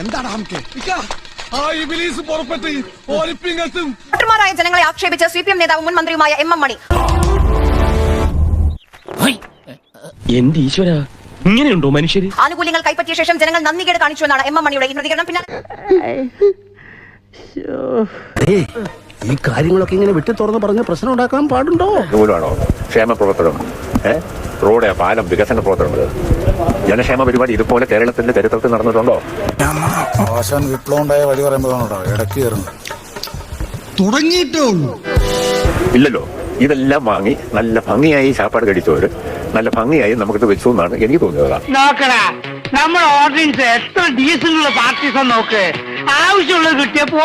എന്താണ് വോട്ടർമാരായ ജനങ്ങളെ ആക്ഷേപിച്ച C P M നേതാവ് മുൻ മന്ത്രിയുമായ എം എം മണി. എന്റെ ഈശ്വര ഇങ്ങനെയുണ്ടോ മനുഷ്യര്? ആനുകൂല്യങ്ങൾ കൈപ്പറ്റിയ ശേഷം ജനങ്ങൾ നന്ദികേട് കാണിച്ചുവെന്നാണ് എം എം മണിയുടെ ഈ പ്രതികരണം. പിന്നെ ഈ കാര്യങ്ങളൊക്കെ ഇങ്ങനെ വിട്ടു തുറന്ന് പറഞ്ഞ് പ്രശ്നം ഉണ്ടാക്കാൻ പാടുണ്ടോ? ക്ഷേമ പ്രവർത്തനം റോഡ് പാലം വികസന പ്രവർത്തനങ്ങൾ ജനക്ഷേമ പരിപാടി ഇതുപോലെ കേരളത്തിന്റെ ചരിത്രത്തിൽ നടന്നിട്ടുണ്ടോ? ആശാൻ വിപ്ലവം ഉണ്ടായ വഴി പറയുമ്പോഴാണോ ഇടയ്ക്ക് കയറുന്നത്. തുടങ്ങിയിട്ടേ ഉള്ളൂ. ഇല്ലല്ലോ ഇതെല്ലാം വാങ്ങി നല്ല ഭംഗിയായി ചാപ്പാട് കഴിച്ചവര് നല്ല ഭംഗിയായി നമുക്കിത് വെച്ചു എന്നാണ് എനിക്ക് തോന്നിയത്. നോക്കടാ നമ്മൾ ഓർഡിനൻസ് എത്ര ഡീസലുള്ള പാർട്ടീസ് നോക്ക്. ആവശ്യമുള്ളത് കിട്ടിയപ്പോ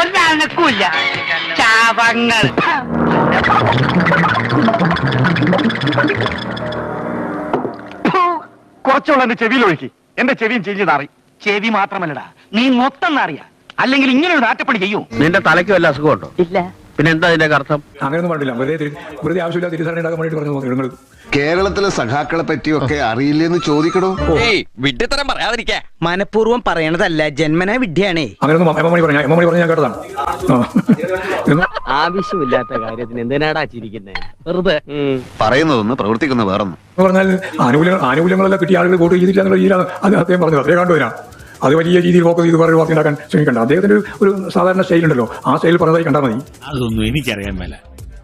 കുറച്ചുള്ള എന്റെ ചെവിയിൽ ഒഴുക്കി. എന്റെ ചെവിയും ചെഞ്ചിതാറി ചെവി മാത്രമല്ലടാ നീ മൊത്തം നാറിയ. അല്ലെങ്കിൽ ഇങ്ങനെ ഒരു നാറ്റപ്പണി ചെയ്യൂ. നിന്റെ തലയ്ക്ക് വല്ല അസുഖമുണ്ടോ? ഇല്ല. പിന്നെ എന്താ അതിന്റെ അർത്ഥം അങ്ങനെയൊന്നും പറഞ്ഞില്ല വെറുതെ വെറുതെ ആവശ്യമില്ല തിരിച്ചറിയാൻ വേണ്ടി പറഞ്ഞു നിങ്ങൾ കേരളത്തിലെ സഖാക്കളെ പറ്റിയൊക്കെ അറിയില്ലെന്ന് ചോദിക്കണോ? വിഡ്ഢിത്തരം പറയാതിരിക്കാ. മനഃപൂർവം പറയണതല്ല ജന്മനാ വിഡ്ഢിയാണേ. ആവശ്യമില്ലാത്ത കാര്യത്തിന് എന്തിനാടാ ചിരിക്കുന്നേ? വെറുതെ. പറയുന്നതൊന്ന് പ്രവർത്തിക്കുന്ന വേറൊന്നും. പറഞ്ഞാൽ ആനുകൂല്യങ്ങൾ ആനുകൂല്യങ്ങളെല്ലാം കിട്ടിയ ആളുകൾ വോട്ട് ചെയ്തിട്ടില്ല എന്നുള്ള രീതിയിലാണ് അത് അദ്ദേഹം പറഞ്ഞത്. അതേ കണ്ടുവരാം അത് വലിയ രീതിയിൽ ഫോക്കസ് ചെയ്ത് വേറെ വാർത്ത ഉണ്ടാക്കാൻ ശ്രമിക്കണ്ട. അദ്ദേഹത്തിന്റെ ഒരു- സാധാരണ ശൈലി ഉണ്ടല്ലോ ആ സ്റ്റൈൽ പറഞ്ഞതായി കണ്ടാൽ മതി. അതൊന്നും എനിക്കറിയാൻ മേല.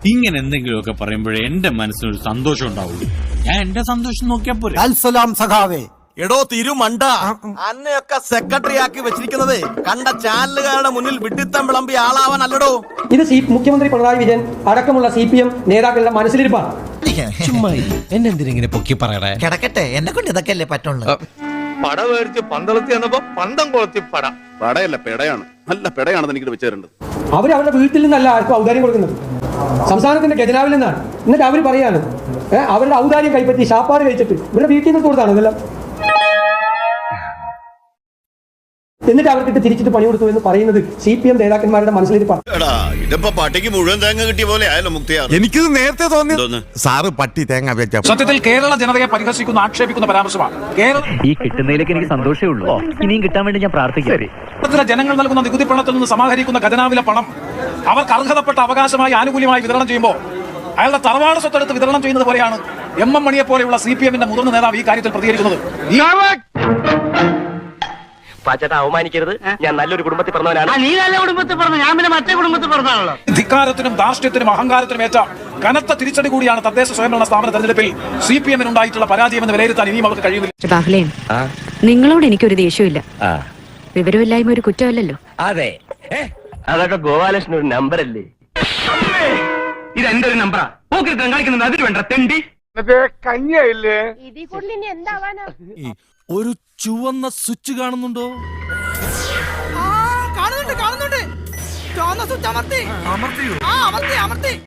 ഇങ്ങനെ എന്തെങ്കിലുമൊക്കെ പറയുമ്പോഴേ എന്റെ മനസ്സിനൊരു സന്തോഷം ഉണ്ടാവുള്ളൂ. ഞാൻ എന്റെ സന്തോഷം നോക്കിയാ പോരെ. അൽസലാം സഖാവേ. എടോ തിരുമണ്ട. അന്നയൊക്കെ സെക്രട്ടറി ആക്കി വെച്ചിരിക്കുന്നത് കണ്ട ചാനലുകാരുടെ മുന്നിൽ വിഡിത്തം വിളമ്പി ആളാവാൻ അല്ലടോ ഇത് മുഖ്യമന്ത്രി പിണറായി വിജയൻ അടക്കമുള്ള സി പി എം നേതാക്കളുടെ മനസ്സിലിരിപ്പാണ്. എന്നെന്തിനെ പൊക്കി പറയണേ? കിടക്കട്ടെ എന്നെ കൊണ്ട് ഇതൊക്കെ അല്ലേ പറ്റുള്ളൂ പട മേടിച്ച് പന്തളത്തി എന്നപ്പോ പന്തം കൊളത്തി പട. പടയല്ല പെടയാണ്. നല്ല പെടയാണെന്ന് എനിക്ക് വെച്ചിട്ടുണ്ട് അവർ അവരുടെ വീട്ടിൽ നിന്നല്ല ആർക്കും ഔദാര്യം കൊടുക്കുന്നത്. സംസ്ഥാനത്തിന്റെ ഖജനാവിൽ നിന്നാണ്. എന്നിട്ട് അവർ പറയാണ് അവരുടെ ഔദാര്യം കൈപ്പറ്റി ശാപ്പാട് കഴിച്ചിട്ട് ഇവരുടെ വീട്ടിൽ നിന്ന് കൊടുത്താണ് ഇതെല്ലാം? എന്നിട്ട് അവർക്കിട്ട് തിരിച്ചിട്ട് പണി കൊടുത്തു എന്ന് പറയുന്നത് സി പി എം നേതാക്കന്മാരുടെ മനസ്സിലിരിപ്പാണ് ഇതിപ്പോ പട്ടിക്ക് മുഴുവൻ തേങ്ങ കിട്ടിയ പോലെ എനിക്കിത് നേരത്തെ തോന്നി സാറ് പട്ടി തേങ്ങ വെച്ച സത്യത്തിൽ കേരള ജനതയെ പരിഹസിക്കുന്ന ആക്ഷേപിക്കുന്ന പരാമർശമാണ്. കേരള ഈ കിട്ടുന്നതിലേക്ക് എനിക്ക് സന്തോഷമേ ഉള്ളൂ. ഇനിയും കിട്ടാൻ വേണ്ടി ഞാൻ പ്രാർത്ഥിക്കാം. ജനങ്ങൾ നൽകുന്ന നികുതി പണത്തിൽ നിന്ന് സമാഹരിക്കുന്ന ഖജനാവിലെ പണം അവർക്ക് അർഹതപ്പെട്ട അവകാശമായി ആനുകൂല്യമായി വിതരണം ചെയ്യുമ്പോൾ അയാളുടെ തറവാട് സ്വത്തെടുത്ത് വിതരണം ചെയ്യുന്നത് പോലെയാണ് എം എം മണിയെ പോലെയുള്ള സി പി എമ്മിന്റെ മുതിർന്ന നേതാവ് ഈ കാര്യത്തിൽ പ്രതികരിക്കുന്നത്. പാച്ചേട്ട അവമാനിക്കരുത്. ഞാൻ നല്ലൊരു കുടുംബത്തിൽ പറഞ്ഞവനാണ്. നീ നല്ല കുടുംബത്തിൽ പറഞ്ഞു? ഞാൻ പിന്നെ മറ്റേ കുടുംബത്തിൽ പറഞ്ഞാണല്ലോ ധിക്കാരത്തിനും ധാർഷ്ട്യത്തിനും അഹങ്കാരത്തിനും ഏറ്റ കനത്ത തിരിച്ചടി കൂടിയാണ് തദ്ദേശ സ്വയംഭരണ സ്ഥാപന തെരഞ്ഞെടുപ്പിൽ സി പി എമ്മിന് ഉണ്ടായിട്ടുള്ള പരാജയമെന്ന് വിലയിരുത്താൻ ഇനിയും അവർക്ക് കഴിയുന്നില്ല. ബാഹുലേൻ നിങ്ങളോട് എനിക്കൊരു ദേഷ്യമില്ല. വിവരമില്ലായ്മ ഒരു കുറ്റമല്ലല്ലോ. അതെ. അതൊക്കെ ഗോപാലകൃഷ്ണൻ ഒരു നമ്പർ അല്ലേ ഇത് എന്റെ ഒരു നമ്പറാ? പോക്കിരുത്തം കളിക്കുന്നത് അതിൽ വേണ്ട തെണ്ടി. ഇതിൽ കൂടുതൽ ഇനി എന്താവാനാ? ഒരു ചുവന്ന സ്വിച്ച് കാണുന്നുണ്ടോ? കാണുന്നുണ്ട് കാണുന്നുണ്ട്. ചുവന്ന സ്വിച്ച് അമർത്തി. അമർത്തി ആ അമർത്തി അമർത്തി.